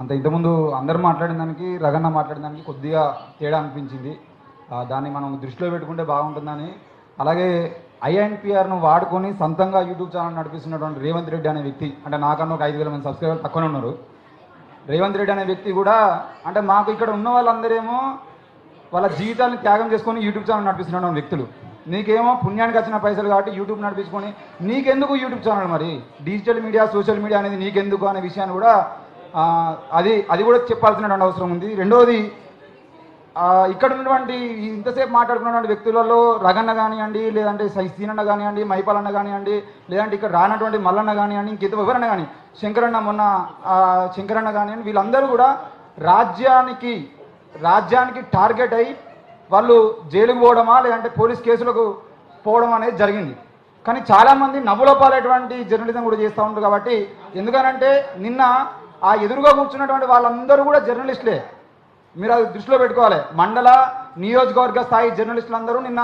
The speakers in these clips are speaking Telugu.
అంత ఇంతకుముందు అందరు మాట్లాడిన దానికి రగన్న మాట్లాడిన దానికి కొద్దిగా తేడా అనిపించింది. దాన్ని మనం దృష్టిలో పెట్టుకుంటే బాగుంటుందని. అలాగే ఐఎన్పిఆర్ను వాడుకొని సొంతంగా యూట్యూబ్ ఛానల్ నడిపిస్తున్నటువంటి రేవంత్ రెడ్డి అనే వ్యక్తి అంటే నాకన్నా ఒక ఐదు వేల మంది సబ్స్క్రైబర్ తక్కువనే ఉన్నారు. రేవంత్ రెడ్డి అనే వ్యక్తి కూడా అంటే మాకు ఇక్కడ ఉన్న వాళ్ళందరేమో వాళ్ళ జీవితాన్ని త్యాగం చేసుకొని యూట్యూబ్ ఛానల్ నడిపిస్తున్నటువంటి వ్యక్తులు. నీకేమో పుణ్యానికి వచ్చిన పైసలు కాబట్టి యూట్యూబ్ నడిపించుకొని నీకెందుకు యూట్యూబ్ ఛానల్ మరి? డిజిటల్ మీడియా సోషల్ మీడియా అనేది నీకెందుకు అనే విషయాన్ని కూడా అది అది కూడా చెప్పాల్సినటువంటి అవసరం ఉంది. రెండవది ఇక్కడ ఉన్నటువంటి ఇంతసేపు మాట్లాడుకున్నటువంటి వ్యక్తులలో రగన్న కానివ్వండి లేదంటే సై- సీనన్న కానివ్వండి మైపాలన్న కానివ్వండి లేదంటే ఇక్కడ రానటువంటి మల్లన్న కానివ్వండి ఇంక ఎవరన్నా కానీ శంకరన్న మొన్న శంకరన్న కానివ్వండి వీళ్ళందరూ కూడా రాజ్యానికి రాజ్యానికి టార్గెట్ అయి వాళ్ళు జైలుకు పోవడమా లేదంటే పోలీస్ కేసులకు పోవడం అనేది జరిగింది. కానీ చాలామంది నవ్వుల పాలేటువంటి జర్నలిజం కూడా చేస్తూ ఉంటారు కాబట్టి ఎందుకనంటే నిన్న ఆ ఎదురుగా కూర్చున్నటువంటి వాళ్ళందరూ కూడా జర్నలిస్టులే. మీరు అది దృష్టిలో పెట్టుకోవాలి. మండల నియోజకవర్గ స్థాయి జర్నలిస్టులందరూ నిన్న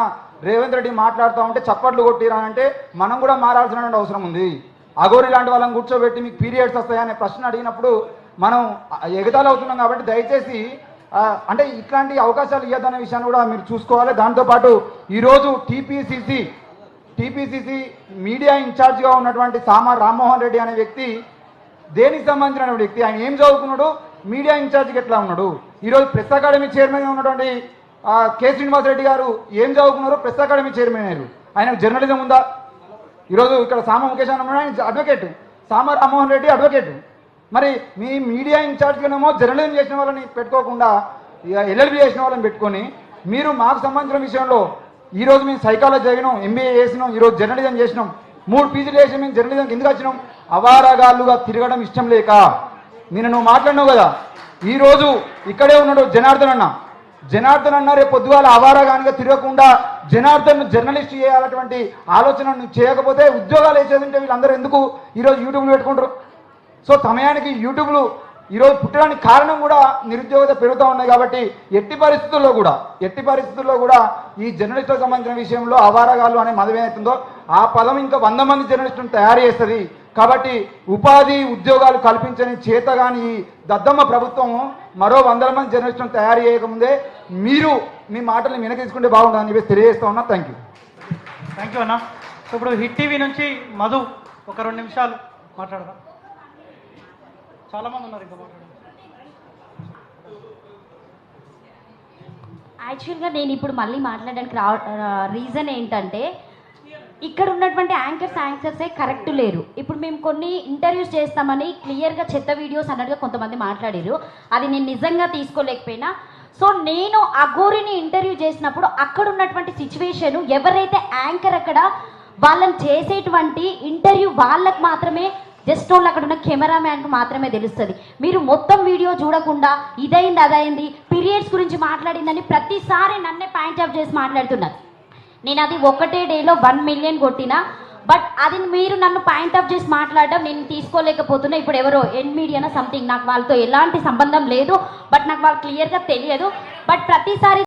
రేవంత్ రెడ్డి మాట్లాడుతూ ఉంటే చప్పట్లు కొట్టిరానంటే మనం కూడా మారాల్సినటువంటి అవసరం ఉంది. అగోరి లాంటి వాళ్ళని కూర్చోబెట్టి మీకు పీరియడ్స్ వస్తాయనే ప్రశ్న అడిగినప్పుడు మనం ఎగతాలు అవుతున్నాం కాబట్టి దయచేసి అంటే ఇట్లాంటి అవకాశాలు ఇవ్వదనే విషయాన్ని కూడా మీరు చూసుకోవాలి. దాంతోపాటు ఈరోజు టీపీసీసీ టీపీసీసీ మీడియా ఇన్ఛార్జ్గా ఉన్నటువంటి సామా రామ్మోహన్ రెడ్డి అనే వ్యక్తి దేనికి సంబంధించిన వ్యక్తి ఆయన ఏం చదువుకున్నాడు? మీడియా ఇన్ఛార్జ్కి ఎట్లా ఉన్నాడు? ఈరోజు ప్రెస్ అకాడమీ చైర్మన్గా ఉన్నటువంటి కె. శ్రీనివాస్ రెడ్డి గారు ఏం చదువుకున్నారు? ప్రెస్ అకాడమీ చైర్మన్ అయ్యారు. ఆయన జర్నలిజం ఉందా? ఈరోజు ఇక్కడ సామ ముఖేష్ అన్న ఆయన అడ్వకేట్. సామ రామ్మోహన్ రెడ్డి అడ్వకేట్. మరి మీ మీడియా ఇన్ఛార్జ్గానేమో జర్నలిజం చేసిన వాళ్ళని పెట్టుకోకుండా ఇక ఎల్ఎల్బి చేసిన వాళ్ళని పెట్టుకొని మీరు మాకు సంబంధించిన విషయంలో ఈరోజు మేము సైకాలజీ చదివినాం ఎంబీఏ చేసినాం ఈరోజు జర్నలిజం చేసినాం. మూడు పీజీలు చేసి మేము జర్నలిజం ఎందుకు వచ్చినాం? అవారాగాళ్ళుగా తిరగడం ఇష్టం లేక. నేను నువ్వు మాట్లాడినావు కదా ఈరోజు ఇక్కడే ఉన్నాడు జనార్దన్ అన్న. జనార్దన్ అన్న రేపు పొద్దుగాల అవారాగానిగా తిరగకుండా జనార్దన్ జర్నలిస్ట్ చేయాలటువంటి ఆలోచన నువ్వు చేయకపోతే ఉద్యోగాలు వేసేది ఉంటే వీళ్ళందరూ ఎందుకు ఈరోజు యూట్యూబ్లో పెట్టుకుంటారు? సో సమయానికి యూట్యూబ్లు ఈరోజు పుట్టడానికి కారణం కూడా నిరుద్యోగత పెరుగుతూ ఉన్నాయి కాబట్టి ఎట్టి పరిస్థితుల్లో కూడా ఎట్టి పరిస్థితుల్లో కూడా ఈ జర్నలిస్టులకు సంబంధించిన విషయంలో అవారగాలు అనే మదం ఏదైతుందో ఆ పదం ఇంకా వంద మంది జర్నలిస్టులను తయారు చేస్తుంది. కాబట్టి ఉపాధి ఉద్యోగాలు కల్పించని చేతగాని కానీ దద్దమ్మ ప్రభుత్వం మరో వందల మంది జర్నలిస్టులను తయారు చేయకముందే మీరు మీ మాటలు వెనక తీసుకుంటే బాగుంటుందని చెప్పేసి తెలియజేస్తా ఉన్నా. థ్యాంక్ యూ థ్యాంక్ యూ అన్న ఇప్పుడు హిట్ టీవీ నుంచి మధు ఒక రెండు నిమిషాలు మాట్లాడదాం. చాలా మంది ఉన్నారు ఇంకా యాక్చువల్గా నేను ఇప్పుడు మళ్ళీ మాట్లాడడానికి రా రీజన్ ఏంటంటే ఇక్కడ ఉన్నటువంటి యాంకర్స్ యాంకర్సే కరెక్ట్ లేరు. ఇప్పుడు మేము కొన్ని ఇంటర్వ్యూస్ చేస్తామని క్లియర్గా చెత్త వీడియోస్ అన్నట్టుగా కొంతమంది మాట్లాడారు. అది నేను నిజంగా తీసుకోలేకపోయినా. సో నేను అఘోరిని ఇంటర్వ్యూ చేసినప్పుడు అక్కడ ఉన్నటువంటి సిచ్యువేషన్ ఎవరైతే యాంకర్ అక్కడ వాళ్ళని చేసేటువంటి ఇంటర్వ్యూ వాళ్ళకు మాత్రమే జస్ట్ వాళ్ళు అక్కడ ఉన్న కెమెరామ్యాన్కి మాత్రమే తెలుస్తుంది. మీరు మొత్తం వీడియో చూడకుండా ఇదైంది అదైంది పీరియడ్స్ గురించి మాట్లాడిందని ప్రతిసారి నన్నే పాయింట్ ఆఫ్ చేసి మాట్లాడుతున్నారు. నేను అది ఒకటే డేలో వన్ మిలియన్ కొట్టిన బట్ అది మీరు నన్ను పాయింట్ ఆఫ్ చేసి మాట్లాడడం నేను తీసుకోలేకపోతున్నా. ఇప్పుడు ఎవరో ఎన్ మీడియానా సంథింగ్ నాకు వాళ్ళతో ఎలాంటి సంబంధం లేదు బట్ నాకు వాళ్ళు క్లియర్గా తెలియదు. బట్ ప్రతిసారి